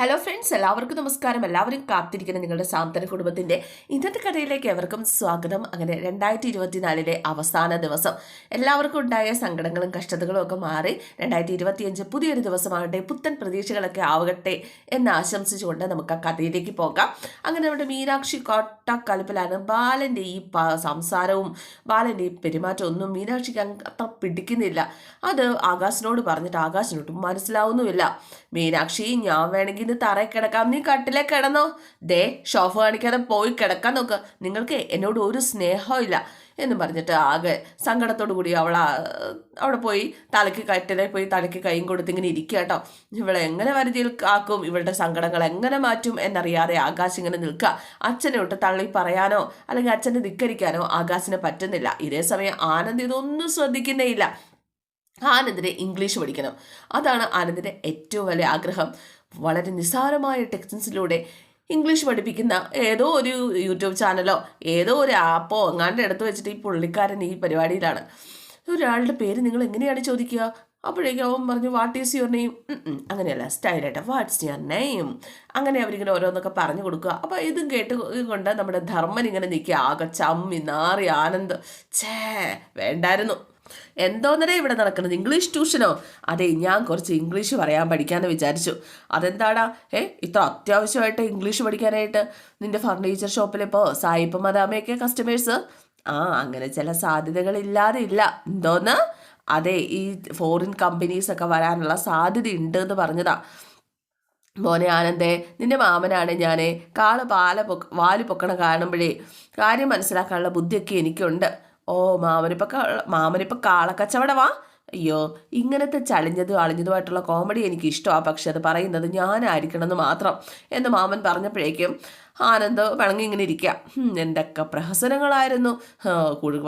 Hello friends എല്ലാവർക്കും നമസ്കാരം. എല്ലാവരും കാത്തിരിക്കുന്ന നിങ്ങളുടെ സാന്ത്വന കുടുംബത്തിന്റെ ഇന്നത്തെ കഥയിലേക്ക് എവർക്കും സ്വാഗതം. അങ്ങനെ രണ്ടായിരത്തി ഇരുപത്തിനാലിലെ അവസാന ദിവസം. എല്ലാവർക്കും ഉണ്ടായ സങ്കടങ്ങളും കഷ്ടതകളും ഒക്കെ മാറി രണ്ടായിരത്തി ഇരുപത്തിയഞ്ച് പുതിയൊരു ദിവസമാകട്ടെ പുത്തൻ പ്രതീക്ഷകളൊക്കെ ആവട്ടെ എന്ന് ആശംസിച്ചുകൊണ്ട് നമുക്ക് ആ കഥയിലേക്ക് പോകാം. അങ്ങനെ നമ്മുടെ മീനാക്ഷി കോട്ടക്കലപ്പിലാണ് ബാലന്റെ ഈ സംസാരവും ബാലന്റെ ഈ പെരുമാറ്റവും ഒന്നും മീനാക്ഷിക്ക് അത്ര പിടിക്കുന്നില്ല. അത് ആകാശിനോട് പറഞ്ഞിട്ട് ആകാശിനോട്ടും മനസ്സിലാവുന്നുമില്ല. മീനാക്ഷി ഞാൻ വേണമെങ്കിൽ ഇന്ന് തറയിൽ കിടക്കാം. നീ കട്ടിലേ കിടന്നോ. ദേ ഷോഫ് കാണിക്കാതെ പോയി കിടക്കാൻ നോക്ക്. നിങ്ങൾക്ക് എന്നോട് ഒരു സ്നേഹവും ഇല്ല എന്ന് പറഞ്ഞിട്ട് ആകെ സങ്കടത്തോടു കൂടി അവൾ അവിടെ പോയി തലയ്ക്ക് കട്ടിലെ പോയി തലയ്ക്ക് കൈയും കൊടുത്ത് ഇങ്ങനെ ഇരിക്കുക കേട്ടോ. ഇവളെ എങ്ങനെ വരുതിയിൽ ആക്കും ഇവളുടെ സങ്കടങ്ങൾ എങ്ങനെ മാറ്റും എന്നറിയാതെ ആകാശ് ഇങ്ങനെ നിൽക്കുക. അച്ഛനെ വിട്ട് തള്ളി പറയാനോ അല്ലെങ്കിൽ അച്ഛനെ ധിക്കരിക്കാനോ ആകാശിനെ പറ്റുന്നില്ല. ഇതേ സമയം ആനന്ദ് ഇതൊന്നും ശ്രദ്ധിക്കുന്നേ ഇല്ല ആനന്ദിന് ഇംഗ്ലീഷ് പഠിക്കണം. അതാണ് ആനന്ദിന്റെ ഏറ്റവും വലിയ ആഗ്രഹം. വളരെ നിസ്സാരമായ ടെക്സ്റ്റൻസിലൂടെ ഇംഗ്ലീഷ് പഠിപ്പിക്കുന്ന ഏതോ ഒരു യൂട്യൂബ് ചാനലോ ഏതോ ഒരു ആപ്പോ അങ്ങാണ്ട് എടുത്തു വെച്ചിട്ട് ഈ പുള്ളിക്കാരൻ ഈ പരിപാടിയിലാണ്. ഒരാളുടെ പേര് നിങ്ങൾ എങ്ങനെയാണ് ചോദിക്കുക? അപ്പോഴേക്കും അവൻ പറഞ്ഞു വാട്ട് ഈസ് യുവർ നെയിം അങ്ങനെയല്ല സ്റ്റൈലായിട്ട് വാട്ട്സ് യുവർ നെയിം അങ്ങനെ അവരിങ്ങനെ ഓരോന്നൊക്കെ പറഞ്ഞു കൊടുക്കുക. അപ്പോൾ ഇതും കേട്ട് കൊണ്ട് നമ്മുടെ ധർമ്മൻ ഇങ്ങനെ നിൽക്കുക ആകെ ചമ്മി നാറി ആനന്ദ്. ചേ വേണ്ടായിരുന്നു. എന്തോന്നരേ ഇവിടെ നടക്കുന്നത്? ഇംഗ്ലീഷ് ട്യൂഷനോ അതെ ഞാൻ കുറച്ച് ഇംഗ്ലീഷ് പറയാൻ പഠിക്കാമെന്ന് വിചാരിച്ചു. അതെന്താടാ? ഏ ഇത്ര അത്യാവശ്യമായിട്ട് ഇംഗ്ലീഷ് പഠിക്കാനായിട്ട് നിന്റെ ഫർണിച്ചർ ഷോപ്പിലിപ്പോൾ സായിപ്പ് മദാമയൊക്കെ കസ്റ്റമേഴ്സ് ആ അങ്ങനെ ചില സാധ്യതകളില്ലാതെ ഇല്ല. എന്തോന്ന്? അതെ ഈ ഫോറിൻ കമ്പനീസ് ഒക്കെ വരാനുള്ള സാധ്യത ഉണ്ട് എന്ന് പറഞ്ഞതാ. മോനെ ആനന്ദേ നിന്റെ മാമനാണ് ഞാൻ കാൾ പാല പൊക്ക വാൽ പൊക്കണ കാണുമ്പോഴേ കാര്യം മനസ്സിലാക്കാനുള്ള ബുദ്ധിയൊക്കെ എനിക്കുണ്ട്. ഓ മാമനിപ്പോൾ മാമനിപ്പോൾ കാളക്കച്ചവടമാ അയ്യോ ഇങ്ങനത്തെ ചളിഞ്ഞതും അളിഞ്ഞതുമായിട്ടുള്ള കോമഡി എനിക്ക് ഇഷ്ടമാണ് പക്ഷെ അത് പറയുന്നത് ഞാനായിരിക്കണമെന്ന് മാത്രം. എന്ന് മാമൻ പറഞ്ഞപ്പോഴേക്കും ആനന്ദ് പിണങ്ങി ഇങ്ങനെ ഇരിക്കുക എന്തൊക്കെ പ്രഹസനങ്ങളായിരുന്നു.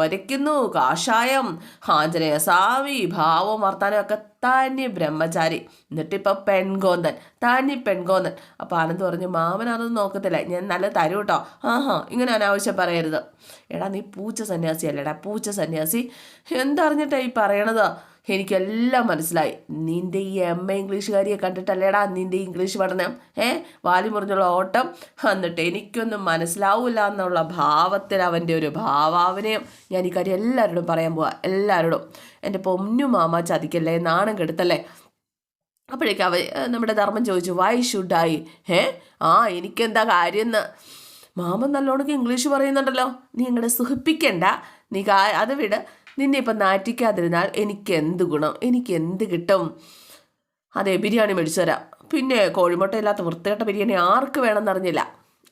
വരയ്ക്കുന്നു കാഷായം ആഞ്ജനേയ സ്വാമി ഭാവം വർത്താനം ഒക്കെ താനി ബ്രഹ്മചാരി. എന്നിട്ടിപ്പോൾ പെൺകോന്തൻ താനി പെൺകോന്തൻ. അപ്പോൾ ആനന്ദ് പറഞ്ഞു മാമനാണെന്ന് നോക്കത്തില്ല ഞാൻ നല്ല തരൂ കേട്ടോ ആഹാ ഇങ്ങനെ അനാവശ്യം പറയരുത്. എടാ നീ പൂച്ച സന്യാസി അല്ലേടാ പൂച്ച സന്യാസി. എന്തറിഞ്ഞിട്ടാ ഈ പറയണത്? എനിക്കെല്ലാം മനസ്സിലായി. നിന്റെ ഈ എം എ ഇംഗ്ലീഷുകാരിയെ കണ്ടിട്ടല്ലേടാ നിന്റെ ഇംഗ്ലീഷ് പഠനം? ഏ? വാലി മുറിഞ്ഞുള്ള ഓട്ടം? എന്നിട്ട് എനിക്കൊന്നും മനസ്സിലാവില്ല എന്നുള്ള ഭാവത്തിൽ അവന്റെ ഒരു ഭാവാവനയും ഞാൻ ഈ കാര്യം എല്ലാവരോടും പറയാൻ പോവാ. എല്ലാവരോടും. എന്റെ പൊന്നു മാമ ചതിക്കല്ലേ? നാണം കെടുത്തല്ലേ? അപ്പോഴേക്കും അവ നമ്മുടെ ധർമ്മം ചോദിച്ചു വൈ ഷുഡ് ഐ ഏ? ആ എനിക്കെന്താ കാര്യം എന്ന് മാമൻ നല്ലോണക്ക് ഇംഗ്ലീഷ് പറയുന്നുണ്ടല്ലോ. നീ ഇങ്ങടെ സുഖിപ്പിക്കണ്ട. നീ അത് വിട്. നിന്നെ ഇപ്പം നാറ്റിക്കാതിരുന്നാൽ എനിക്ക് എന്ത് ഗുണം? എനിക്ക് എന്ത് കിട്ടും? അതെ ബിരിയാണി മേടിച്ചു തരാം. പിന്നെ കോഴിമുട്ട ഇല്ലാത്ത വൃത്തികെട്ട ബിരിയാണി ആർക്ക് വേണമെന്നറിഞ്ഞില്ല.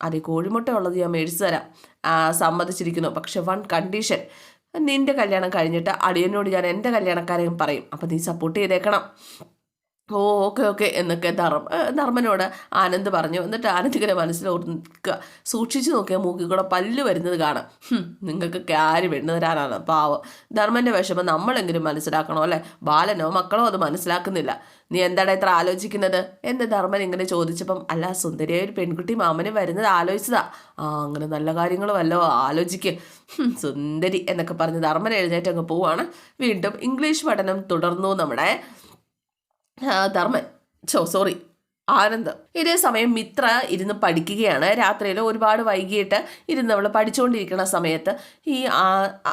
അതെ കോഴിമുട്ട ഉള്ളത് ഞാൻ മേടിച്ചു തരാം. സമ്മതിച്ചിരിക്കുന്നു. പക്ഷെ വൺ കണ്ടീഷൻ. നിന്റെ കല്യാണം കഴിഞ്ഞിട്ട് അടിയനോട് ഞാൻ എന്റെ കല്യാണക്കാരെയും പറയും. അപ്പം നീ സപ്പോർട്ട് ചെയ്തേക്കണം. ഓ ഓക്കെ ഓക്കെ എന്നൊക്കെ ധർമ്മ ധർമ്മനോട് ആനന്ദ് പറഞ്ഞു. എന്നിട്ട് ആനന്ദ് ഇങ്ങനെ മനസ്സിലോർക്കുക സൂക്ഷിച്ചു നോക്കിയാൽ മൂക്കിൽ കൂടെ പല്ല് വരുന്നത് കാണാം. നിങ്ങൾക്കൊക്കെ ആര് പെണ്ണു തരാനാണ്. പാവം. ധർമ്മന്റെ വിഷമം നമ്മളെങ്കിലും മനസ്സിലാക്കണോ അല്ലേ? ബാലനോ മക്കളോ അത് മനസ്സിലാക്കുന്നില്ല. നീ എന്താണ് ഇത്ര ആലോചിക്കുന്നത്? എന്ന് ധർമ്മൻ ഇങ്ങനെ ചോദിച്ചപ്പം അല്ല സുന്ദരിയായ ഒരു പെൺകുട്ടി മാമന് വരുന്നത് ആലോചിച്ചതാ. ആ അങ്ങനെ നല്ല കാര്യങ്ങൾ വല്ലോ ആലോചിക്ക്. സുന്ദരി എന്നൊക്കെ പറഞ്ഞ് ധർമ്മൻ എഴുന്നേറ്റ് അങ്ങ് പോവാണ്. വീണ്ടും ഇംഗ്ലീഷ് പഠനം തുടർന്നു നമ്മുടെ ധർമ്മൻ. ചോ സോറി ആനന്ദ്. ഇതേ സമയം മിത്ര ഇരുന്ന് പഠിക്കുകയാണ്. രാത്രിയിൽ ഒരുപാട് വൈകിട്ട് ഇരുന്ന് അവൾ പഠിച്ചുകൊണ്ടിരിക്കുന്ന സമയത്ത് ഈ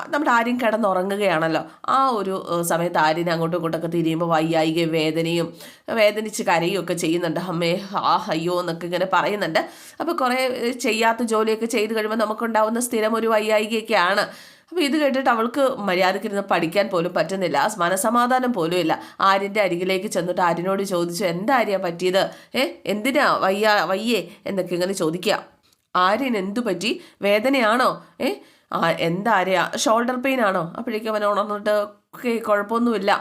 നമ്മുടെ ആര്യം കിടന്നുറങ്ങുകയാണല്ലോ. ആ ഒരു സമയത്ത് ആര്യനെ അങ്ങോട്ടും ഇങ്ങോട്ടൊക്കെ തിരിയുമ്പോൾ വയ്യായിക വേദനയും വേദനിച്ച് കരയും ഒക്കെ ചെയ്യുന്നുണ്ട്. അമ്മേ ആ അയ്യോ എന്നൊക്കെ ഇങ്ങനെ പറയുന്നുണ്ട്. അപ്പോൾ കുറേ ചെയ്യാത്ത ജോലിയൊക്കെ ചെയ്ത് കഴിയുമ്പോൾ നമുക്കുണ്ടാവുന്ന സ്ഥിരം ഒരു വയ്യായികയൊക്കെയാണ്. അപ്പോൾ ഇത് കേട്ടിട്ട് അവൾക്ക് മര്യാദക്കിരുന്ന് പഠിക്കാൻ പോലും പറ്റുന്നില്ല. മനസമാധാനം പോലും ഇല്ല. ആര്യന്റെ അരികിലേക്ക് ചെന്നിട്ട് ആര്യനോട് ചോദിച്ചു എന്താ പറ്റിയത്? ഏ എന്തിനാ വയ്യ വയ്യേ? എന്നൊക്കെ ഇങ്ങനെ ചോദിക്കുക. ആര്യൻ എന്തു പറ്റി? വേദനയാണോ? ഏ എന്താ ഷോൾഡർ പെയിൻ ആണോ? അപ്പോഴേക്കും അവൻ ഉണർന്നിട്ട് ഓക്കെ കുഴപ്പമൊന്നുമില്ല.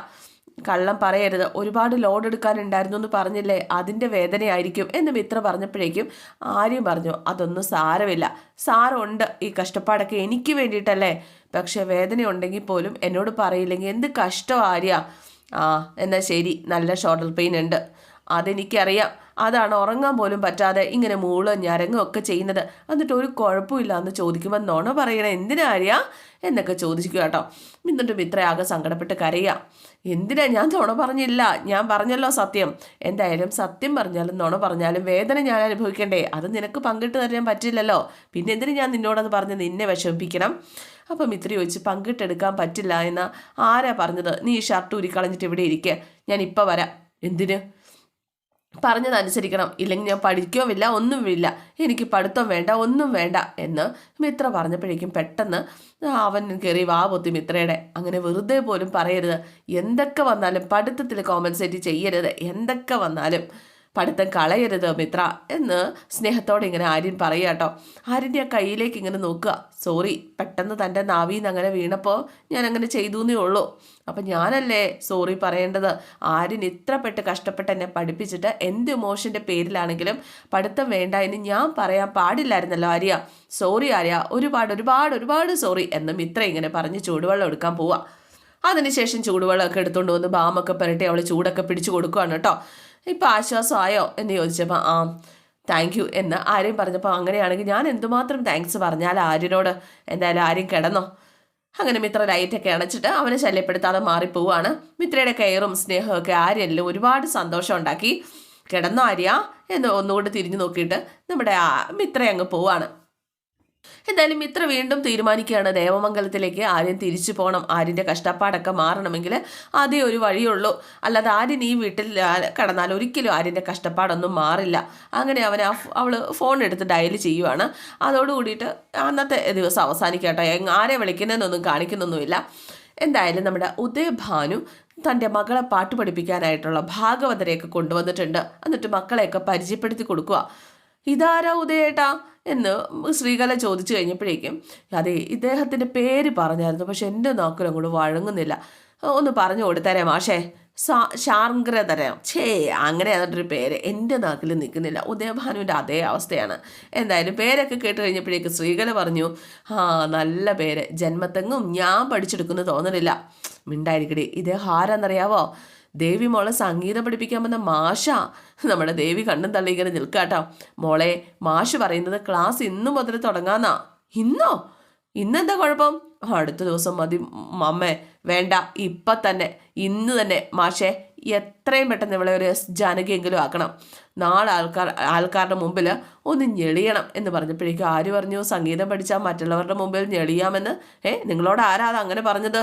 കള്ളം പറയരുത്. ഒരുപാട് ലോഡ് എടുക്കാനുണ്ടായിരുന്നു എന്ന് പറഞ്ഞില്ലേ? അതിന്റെ വേദനയായിരിക്കും. എന്ന് മിത്ര പറഞ്ഞപ്പോഴേക്കും ആര്യം പറഞ്ഞു അതൊന്നും സാരമില്ല. സാരമുണ്ട് ഈ കഷ്ടപ്പാടൊക്കെ എനിക്ക് വേണ്ടിയിട്ടല്ലേ? പക്ഷെ വേദന ഉണ്ടെങ്കിൽ പോലും എന്നോട് പറയില്ലെങ്കിൽ എന്ത് കഷ്ടം ആര്യ. ആ എന്നാൽ ശരി. നല്ല ഷോൾഡർ പെയിൻ ഉണ്ട്. അതെനിക്കറിയാം. അതാണ് ഉറങ്ങാൻ പോലും പറ്റാതെ ഇങ്ങനെ മൂളും ഞരങ്ങും ഒക്കെ ചെയ്യുന്നത്. എന്നിട്ട് ഒരു കുഴപ്പമില്ല എന്ന് ചോദിക്കുമ്പോൾ നോണ പറയണേ? എന്തിനാ ആര്യ? എന്നൊക്കെ ചോദിക്കുക കേട്ടോ. എന്നിട്ടും ഇത്രയാകെ സങ്കടപ്പെട്ട് കരയുക എന്തിനാ? ഞാൻ നുണ പറഞ്ഞില്ല. ഞാൻ പറഞ്ഞല്ലോ സത്യം. എന്തായാലും സത്യം പറഞ്ഞാലും നുണ പറഞ്ഞാലും വേദന ഞാൻ അനുഭവിക്കണ്ടേ? അത് നിനക്ക് പങ്കിട്ട് തരാൻ പറ്റില്ലല്ലോ. പിന്നെ എന്തിനു ഞാൻ നിന്നോടത് പറഞ്ഞ് നിന്നെ വിഷമിപ്പിക്കണം? അപ്പം ഇത്ര ചോദിച്ച് പങ്കിട്ടെടുക്കാൻ പറ്റില്ല എന്ന് ആരാ പറഞ്ഞത്? നീ ഷർട്ട് ഉരിക്കളഞ്ഞിട്ട് ഇവിടെ ഇരിക്കുക ഞാൻ ഇപ്പം വരാം. എന്തിന്? പറഞ്ഞതനുസരിക്കണം. ഇല്ലെങ്കിൽ ഞാൻ പഠിക്കുകയുമില്ല ഒന്നുമില്ല എനിക്ക് പഠിത്തം വേണ്ട ഒന്നും വേണ്ട എന്ന് മിത്ര പറഞ്ഞപ്പോഴേക്കും പെട്ടെന്ന് അവൻ കയറി വാ പൊത്തി മിത്രയുടെ. അങ്ങനെ വെറുതെ പോലും പറയരുത്. എന്തൊക്കെ വന്നാലും പഠിത്തത്തിൽ കോമ്പൻസേറ്റ് ചെയ്യരുത്. എന്തൊക്കെ വന്നാലും പഠിത്തം കളയരുത് മിത്ര എന്ന് സ്നേഹത്തോടെ ഇങ്ങനെ ആര്യൻ പറയുക കേട്ടോ. ആര്യന്റെ ആ കയ്യിലേക്ക് ഇങ്ങനെ നോക്കുക. സോറി പെട്ടെന്ന് തന്റെ നാവിന്ന് അങ്ങനെ വീണപ്പോൾ ഞാൻ അങ്ങനെ ചെയ്തു എന്നേ ഉള്ളൂ. അപ്പം ഞാനല്ലേ സോറി പറയേണ്ടത്? ആര്യൻ ഇത്ര പെട്ട് കഷ്ടപ്പെട്ട് എന്നെ പഠിപ്പിച്ചിട്ട് എന്ത് ഇമോഷന്റെ പേരിലാണെങ്കിലും പഠിത്തം വേണ്ട എന്ന് ഞാൻ പറയാൻ പാടില്ലായിരുന്നല്ലോ ആര്യ. സോറി ആര്യ ഒരുപാട് ഒരുപാട് ഒരുപാട് സോറി എന്ന് മിത്ര ഇങ്ങനെ പറഞ്ഞ് ചൂടുവെള്ളം എടുക്കാൻ പോവുക. അതിനുശേഷം ചൂടുവെള്ളമൊക്കെ എടുത്തുകൊണ്ട് വന്ന് ബാമൊക്കെ പുരട്ടി അവൾ ചൂടൊക്കെ പിടിച്ചു കൊടുക്കുകയാണ് കേട്ടോ. ഇപ്പം ആശ്വാസമായോ എന്ന് ചോദിച്ചപ്പോൾ ആ താങ്ക് യു എന്ന് ആര്യം പറഞ്ഞപ്പോൾ അങ്ങനെയാണെങ്കിൽ ഞാൻ എന്തുമാത്രം താങ്ക്സ് പറഞ്ഞാൽ ആര്യനോട് എന്തായാലും ആര്യം കിടന്നോ? അങ്ങനെ മിത്ര ലൈറ്റൊക്കെ അണച്ചിട്ട് അവനെ ശല്യപ്പെടുത്താതെ മാറിപ്പോവാണ് മിത്രയുടെ കെയറും സ്നേഹവും ഒക്കെ ഒരുപാട് സന്തോഷം ഉണ്ടാക്കി. കിടന്നോ ആര്യ? എന്ന് ഒന്നുകൂടി തിരിഞ്ഞു നോക്കിയിട്ട് നമ്മുടെ മിത്ര അങ്ങ് പോവാണ് എന്തായാലും മിത്ര വീണ്ടും തീരുമാനിക്കുകയാണ് ദേവമംഗലത്തിലേക്ക്. ആര്യൻ തിരിച്ചു പോകണം. ആര്യന്റെ കഷ്ടപ്പാടൊക്കെ മാറണമെങ്കിൽ അതേ ഒരു വഴിയുള്ളൂ. അല്ലാതെ ആര്യൻ ഈ വീട്ടിൽ കടന്നാൽ ഒരിക്കലും ആര്യന്റെ കഷ്ടപ്പാടൊന്നും മാറില്ല. അങ്ങനെ അവൻ അവൾ ഫോൺ എടുത്ത് ഡയൽ ചെയ്യുവാണ്. അതോടുകൂടിയിട്ട് അന്നത്തെ ദിവസം അവസാനിക്കട്ടെ. ആരെ വിളിക്കുന്നതെന്നൊന്നും കാണിക്കുന്നൊന്നുമില്ല. എന്തായാലും നമ്മുടെ ഉദയഭാനു തന്റെ മകളെ പാട്ട് പഠിപ്പിക്കാനായിട്ടുള്ള ഭാഗവതരെയൊക്കെ കൊണ്ടുവന്നിട്ടുണ്ട്. എന്നിട്ട് മക്കളെയൊക്കെ പരിചയപ്പെടുത്തി കൊടുക്കുക ഇതാരാ ഉദയേട്ടാ? എന്ന് ശ്രീകല ചോദിച്ചു കഴിഞ്ഞപ്പോഴേക്കും അതെ ഇദ്ദേഹത്തിന്റെ പേര് പറഞ്ഞായിരുന്നു പക്ഷെ എന്റെ നോക്കലും അങ്ങോട്ട് വഴങ്ങുന്നില്ല. ഒന്ന് പറഞ്ഞു കൊടുത്തരേ മാഷേ സാ ശാർഗ്രതരം ഛേ അങ്ങനെ എന്നിട്ടൊരു പേര്. എന്റെ നാക്കിൽ നിൽക്കുന്നില്ല. ഉദയഭാനുവിന്റെ അതേ അവസ്ഥയാണ്. എന്തായാലും പേരൊക്കെ കേട്ട് കഴിഞ്ഞപ്പോഴേക്ക് ശ്രീകല പറഞ്ഞു ആ നല്ല പേര്. ജന്മത്തെങ്ങും ഞാൻ പഠിച്ചെടുക്കുന്നു തോന്നുന്നില്ല മിണ്ടായിരിക്കടി. ഇത് ആരാന്നറിയാവോ? ദേവി മോളെ സംഗീതം പഠിപ്പിക്കാൻ വന്ന മാഷ. നമ്മുടെ ദേവി കണ്ണും തള്ളി ഇങ്ങനെ നിൽക്കാട്ടോ. മോളെ മാഷ് പറയുന്നത് ക്ലാസ് ഇന്നു മുതൽ തുടങ്ങാന്നാ. ഇന്നോ? ഇന്നെന്താ കുഴപ്പം? അടുത്ത ദിവസം മതി അമ്മേ വേണ്ട ഇപ്പം തന്നെ. ഇന്ന് തന്നെ. മാഷേ എത്രയും പെട്ടെന്ന് ഇവളെ ഒരു ജാനകിയെങ്കിലും ആക്കണം. നാളെ ആൾക്കാർ ആൾക്കാരുടെ മുമ്പിൽ ഒന്ന് ഞെളിയണം എന്ന് പറഞ്ഞപ്പോഴേക്കും ആര് പറഞ്ഞു സംഗീതം പഠിച്ചാൽ മറ്റുള്ളവരുടെ മുമ്പിൽ ഞെളിയാമെന്ന്? ഏ നിങ്ങളോട് ആരാ അത് അങ്ങനെ പറഞ്ഞത്?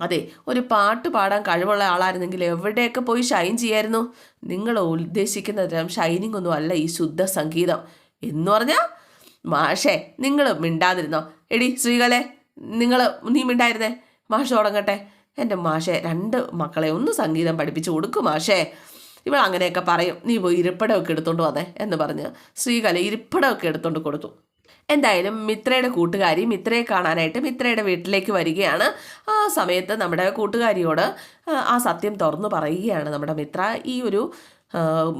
അതെ ഒരു പാട്ട് പാടാൻ കഴിവുള്ള ആളായിരുന്നെങ്കിൽ എവിടെയൊക്കെ പോയി ഷൈൻ ചെയ്യായിരുന്നു? നിങ്ങൾ ഉദ്ദേശിക്കുന്ന തരം ഷൈനിങ് ഒന്നും അല്ല ഈ ശുദ്ധ സംഗീതം. എന്ന് പറഞ്ഞാൽ മാഷേ നിങ്ങൾ മിണ്ടാതിരുന്നോ? എടി ശ്രീകളെ നിങ്ങൾ നീ മിണ്ടായിരുന്നേ? മാഷ തുടങ്ങട്ടെ. എന്റെ മാഷെ രണ്ട് മക്കളെ ഒന്ന് സംഗീതം പഠിപ്പിച്ചു കൊടുക്കും മാഷേ. ഇവൾ അങ്ങനെയൊക്കെ പറയും. നീ പോയി ഇരിപ്പിടമൊക്കെ എടുത്തോണ്ട് വന്നേ എന്ന് പറഞ്ഞ് ശ്രീകല ഇരിപ്പിടമൊക്കെ എടുത്തോണ്ട് കൊടുത്തു. എന്തായാലും മിത്രയുടെ കൂട്ടുകാരി മിത്രയെ കാണാനായിട്ട് മിത്രയുടെ വീട്ടിലേക്ക് വരികയാണ്. ആ സമയത്ത് നമ്മുടെ കൂട്ടുകാരിയോട് ആ സത്യം തുറന്നു പറയുകയാണ് നമ്മുടെ മിത്ര. ഈ ഒരു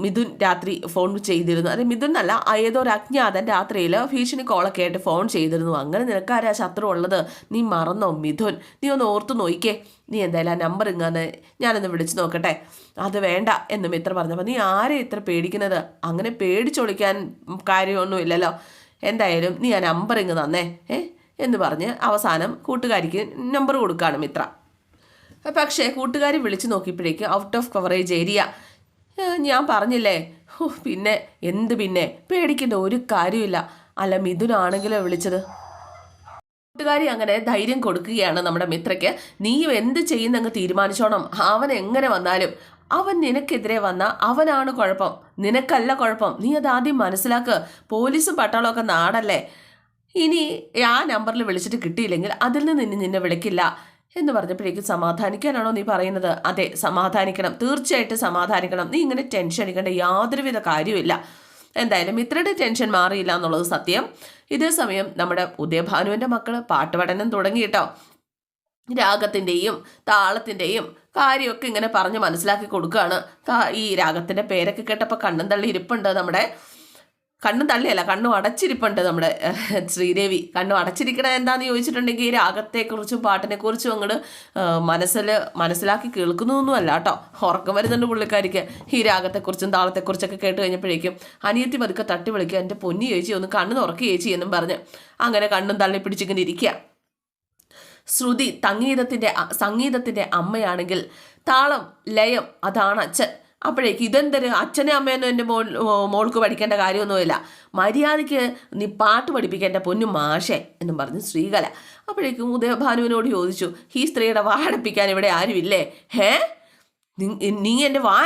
മിഥുൻ രാത്രി ഫോൺ ചെയ്തിരുന്നു. അതെ മിഥുൻ എന്നല്ല ഏതോ ഒരു അജ്ഞാതൻ രാത്രിയിൽ ഭീഷണി കോളൊക്കെ ആയിട്ട് ഫോൺ ചെയ്തിരുന്നു. അങ്ങനെ നിനക്കാരാ ശത്രു ഉള്ളത്? നീ മറന്നോ മിഥുൻ? നീ ഒന്ന് ഓർത്ത് നോയിക്കേ നീ എന്തായാലും ആ നമ്പർ ഇങ്ങനെ ഞാനൊന്ന് വിളിച്ചു നോക്കട്ടെ. അത് വേണ്ട എന്ന് മിത്ര പറഞ്ഞപ്പോൾ നീ ആരെ ഇത്ര പേടിക്കുന്നത്? അങ്ങനെ പേടിച്ചൊളിക്കാൻ കാര്യമൊന്നുമില്ലല്ലോ. എന്തായാലും നീ ആ നമ്പർ ഇങ്ങ് തന്നേ ഏ? എന്ന് പറഞ്ഞ് അവസാനം കൂട്ടുകാരിക്ക് നമ്പർ കൊടുക്കുകയാണ് മിത്ര. പക്ഷേ കൂട്ടുകാരി വിളിച്ചു നോക്കിയപ്പോഴേക്കും ഔട്ട് ഓഫ് കവറേജ് ഏരിയ ഞാൻ പറഞ്ഞില്ലേ? പിന്നെ എന്ത് പിന്നെ? പേടിക്കേണ്ട ഒരു കാര്യമില്ല അല്ല മിഥുനാണെങ്കിലോ വിളിച്ചത്? കൂട്ടുകാരി അങ്ങനെ ധൈര്യം കൊടുക്കുകയാണ് നമ്മുടെ മിത്രയ്ക്ക്. നീ എന്ത് ചെയ്യുന്നങ്ങ് തീരുമാനിച്ചോണം. അവൻ എങ്ങനെ വന്നാലും അവൻ നിനക്കെതിരെ വന്ന അവനാണ് കുഴപ്പം. നിനക്കല്ല കുഴപ്പം. നീ അത് ആദ്യം മനസ്സിലാക്ക്. പോലീസും പട്ടാളമൊക്കെ നാടല്ലേ? ഇനി ആ നമ്പറിൽ വിളിച്ചിട്ട് കിട്ടിയില്ലെങ്കിൽ അതിൽ നിന്ന് ഇനി നിന്നെ വിളിക്കില്ല എന്ന് പറഞ്ഞപ്പോഴേക്കും സമാധാനിക്കാനാണോ നീ പറയുന്നത്? അതെ സമാധാനിക്കണം. തീർച്ചയായിട്ടും സമാധാനിക്കണം. നീ ഇങ്ങനെ ടെൻഷൻ അടിക്കേണ്ട യാതൊരുവിധ കാര്യമില്ല എന്തായാലും ഇത്രയുടെ ടെൻഷൻ മാറിയില്ല എന്നുള്ളത് സത്യം. ഇതേ സമയം നമ്മുടെ ഉദയഭാനുവിന്റെ മക്കൾ പാട്ടുപഠനം തുടങ്ങിയിട്ടോ രാഗത്തിന്റെയും താളത്തിന്റെയും കാര്യമൊക്കെ ഇങ്ങനെ പറഞ്ഞ് മനസ്സിലാക്കി കൊടുക്കുകയാണ്. ഈ രാഗത്തിന്റെ പേരൊക്കെ കേട്ടപ്പോൾ കണ്ണും തള്ളി ഇരിപ്പുണ്ട് നമ്മുടെ കണ്ണും തള്ളിയല്ല കണ്ണും അടച്ചിരിപ്പുണ്ട് നമ്മുടെ ശ്രീദേവി. കണ്ണും അടച്ചിരിക്കണ എന്താണെന്ന് ചോദിച്ചിട്ടുണ്ടെങ്കിൽ ഈ രാഗത്തെക്കുറിച്ചും പാട്ടിനെക്കുറിച്ചും അങ്ങോട്ട് മനസ്സിൽ മനസ്സിലാക്കി കേൾക്കുന്നതൊന്നും അല്ല കേട്ടോ. ഉറക്കം വരുന്നുണ്ട് പുള്ളിക്കാരിക്ക്. ഈ രാഗത്തെക്കുറിച്ചും താളത്തെക്കുറിച്ചൊക്കെ കേട്ട് കഴിഞ്ഞപ്പോഴേക്കും അനിയത്തി പതുക്കെ തട്ടി വിളിക്കുക. എന്റെ പൊന്നി ചേച്ചി ഒന്ന് കണ്ണ് തുറക്കി ചേച്ചി എന്നും പറഞ്ഞ് അങ്ങനെ കണ്ണും തള്ളി പിടിച്ചിങ്ങനെ ഇരിക്കുക. ശ്രുതി തങ്ങീതത്തിന്റെ സംഗീതത്തിന്റെ അമ്മയാണെങ്കിൽ താളം ലയം അതാണ് അച്ഛൻ. അപ്പോഴേക്ക് ഇതെന്തൊരു അച്ഛനെ അമ്മയൊന്നും എന്റെ മോൾ മോൾക്ക് പഠിക്കേണ്ട കാര്യമൊന്നുമില്ല. മര്യാദയ്ക്ക് നീ പാട്ട് പഠിപ്പിക്കേണ്ട പൊന്നു മാഷേ എന്നും പറഞ്ഞു ശ്രീകല അപ്പോഴേക്കും ഉദയഭാനുവിനോട് ചോദിച്ചു ഈ സ്ത്രീയുടെ വാടപ്പിക്കാൻ ഇവിടെ ആരുമില്ലേ? ഹേ? നീ എന്റെ വാ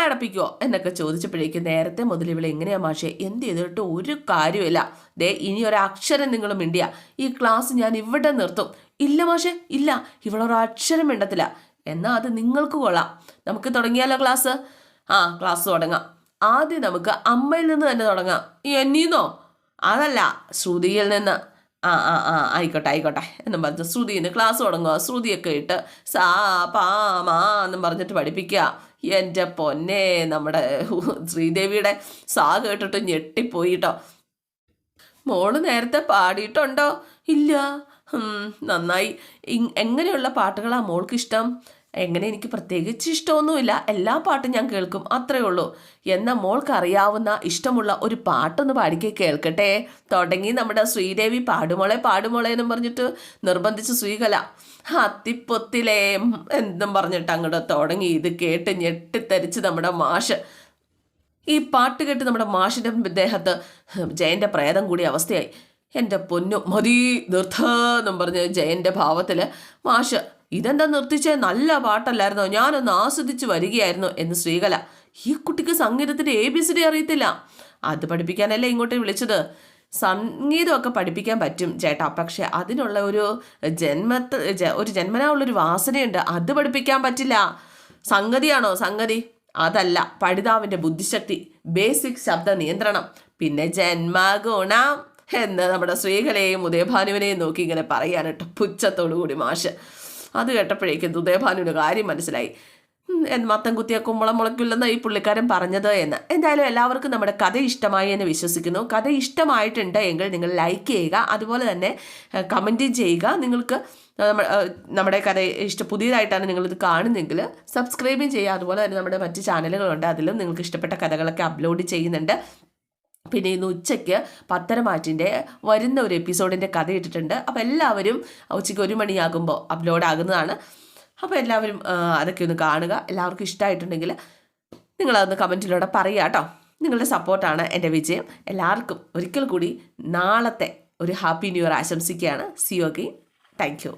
എന്നൊക്കെ ചോദിച്ചപ്പോഴേക്കും നേരത്തെ മുതൽ ഇവിടെ എങ്ങനെയാ മാഷേ? എന്ത് ചെയ്തിട്ട് ഒരു കാര്യമില്ല ദേ ഇനി ഒരു അക്ഷരം നിങ്ങൾ മിണ്ടിയ. ഈ ക്ലാസ് ഞാൻ ഇവിടെ നിർത്തും. ഇല്ല മാഷെ ഇല്ല. ഇവളൊരു അക്ഷരം മിണ്ടത്തില്ല. എന്നാൽ അത് നിങ്ങൾക്ക് കൊള്ളാം. നമുക്ക് തുടങ്ങിയാലോ ക്ലാസ്? ആ ക്ലാസ് തുടങ്ങാം. ആദ്യം നമുക്ക് അമ്മയിൽ നിന്ന് തന്നെ തുടങ്ങാം. എന്നീന്നോ? അതല്ല ശ്രുതിയിൽ നിന്ന്. ആ ആ ആ ആയിക്കോട്ടെ ആയിക്കോട്ടെ എന്നും പറഞ്ഞ് ശ്രുതിന്ന് ക്ലാസ് തുടങ്ങുക. ശ്രുതിയൊക്കെ ഇട്ട് സാ പാ മാ എന്നും പറഞ്ഞിട്ട് പഠിപ്പിക്കുക. എന്റെ പൊന്നെ നമ്മുടെ ശ്രീദേവിയുടെ സാ കേട്ടിട്ട് ഞെട്ടിപ്പോയിട്ടോ മോൾ നേരത്തെ പാടിയിട്ടുണ്ടോ? ഇല്ല. നന്നായി. എങ്ങനെയുള്ള പാട്ടുകളാണ് മോൾക്ക് ഇഷ്ടം എങ്ങനെ എനിക്ക് പ്രത്യേകിച്ച് ഇഷ്ടമൊന്നുമില്ല. എല്ലാ പാട്ടും ഞാൻ കേൾക്കും അത്രയേ ഉള്ളൂ. എന്ന മോൾക്ക് അറിയാവുന്ന ഇഷ്ടമുള്ള ഒരു പാട്ടൊന്ന് പാടിക്കേ കേൾക്കട്ടെ. തുടങ്ങി നമ്മുടെ ശ്രീദേവി പാടുമോളെ പാടുമോളെ എന്നും പറഞ്ഞിട്ട് നിർബന്ധിച്ച് സ്വീകല അത്തിപ്പൊത്തിലേ എന്നും പറഞ്ഞിട്ട് അങ്ങോട്ട് തുടങ്ങി. ഇത് കേട്ട് ഞെട്ടിത്തരിച്ച് നമ്മുടെ മാഷ്. ഈ പാട്ട് കേട്ട് നമ്മുടെ മാഷിന്റെ ദേഹത്ത് ജയന്റെ പ്രേതം കൂടി അവസ്ഥയായി. എന്റെ പൊന്നു മതി നിർത്ത എന്നും പറഞ്ഞ് ജയന്റെ ഭാവത്തിൽ മാഷ് ഇതെന്താ നിർത്തിച്ചേ? നല്ല പാട്ടല്ലായിരുന്നോ? ഞാനൊന്ന് ആസ്വദിച്ച് വരികയായിരുന്നു എന്ന് ശ്രീകല ഈ കുട്ടിക്ക് സംഗീതത്തിന്റെ എ ബി സി ഡി അറിയത്തില്ല. അത് പഠിപ്പിക്കാനല്ലേ ഇങ്ങോട്ട് വിളിച്ചത്? സംഗീതമൊക്കെ പഠിപ്പിക്കാൻ പറ്റും ചേട്ടാ. പക്ഷെ അതിനുള്ള ഒരു ജന്മത്ത് ഒരു ജന്മനാ ഉള്ളൊരു വാസനയുണ്ട്. അത് പഠിപ്പിക്കാൻ പറ്റില്ല. സംഗതിയാണോ? സംഗതി അതല്ല. പഠിതാവിന്റെ ബുദ്ധിശക്തി ബേസിക് ശബ്ദ നിയന്ത്രണം പിന്നെ ജന്മഗുണം. എന്ന് നമ്മുടെ ശ്രീകലയെയും ഉദയഭാനുവിനെയും നോക്കി ഇങ്ങനെ പറയാൻ കേട്ടോ പുച്ഛത്തോടു കൂടി മാഷ്. അത് കേട്ടപ്പോഴേക്കും ഉദയഭാനുവിന് കാര്യം മനസ്സിലായി. മത്തം കുത്തിയ കുമ്പളം മുളയ്ക്കില്ലെന്ന് ഈ പുള്ളിക്കാരൻ പറഞ്ഞത് എന്ന്. എന്തായാലും എല്ലാവർക്കും നമ്മുടെ കഥ ഇഷ്ടമായി എന്ന് വിശ്വസിക്കുന്നു. കഥ ഇഷ്ടമായിട്ടുണ്ട് എങ്കിൽ നിങ്ങൾ ലൈക്ക് ചെയ്യുക. അതുപോലെ തന്നെ കമന്റ് ചെയ്യുക. നിങ്ങൾക്ക് നമ്മ- നമ്മുടെ കഥ ഇഷ്ട പുതിയതായിട്ടാണ് നിങ്ങളിത് കാണുന്നെങ്കിൽ സബ്സ്ക്രൈബും ചെയ്യുക. അതുപോലെ തന്നെ നമ്മുടെ മറ്റ് ചാനലുകളുണ്ട് അതിലും നിങ്ങൾക്ക് ഇഷ്ടപ്പെട്ട കഥകളൊക്കെ അപ്ലോഡ് ചെയ്യുന്നുണ്ട്. പിന്നെ ഇന്ന് ഉച്ചയ്ക്ക് പത്തരമാറ്റിന്റെ വരുന്ന ഒരു എപ്പിസോഡിന്റെ കഥ ഇട്ടിട്ടുണ്ട്. അപ്പോൾ എല്ലാവരും ഉച്ചയ്ക്ക് ഒരു മണിയാകുമ്പോൾ അപ്ലോഡ് ആകുന്നതാണ്. അപ്പോൾ എല്ലാവരും അതൊക്കെ ഒന്ന് കാണുക. എല്ലാവർക്കും ഇഷ്ടമായിട്ടുണ്ടെങ്കിൽ നിങ്ങളതൊന്ന് കമന്റിലൂടെ പറയുക കേട്ടോ. നിങ്ങളുടെ സപ്പോർട്ടാണ് എന്റെ വിജയം. എല്ലാവർക്കും ഒരിക്കൽ കൂടി നാളത്തെ ഒരു ഹാപ്പി ന്യൂ ഇയർ ആശംസിക്കുകയാണ്. See okay thank you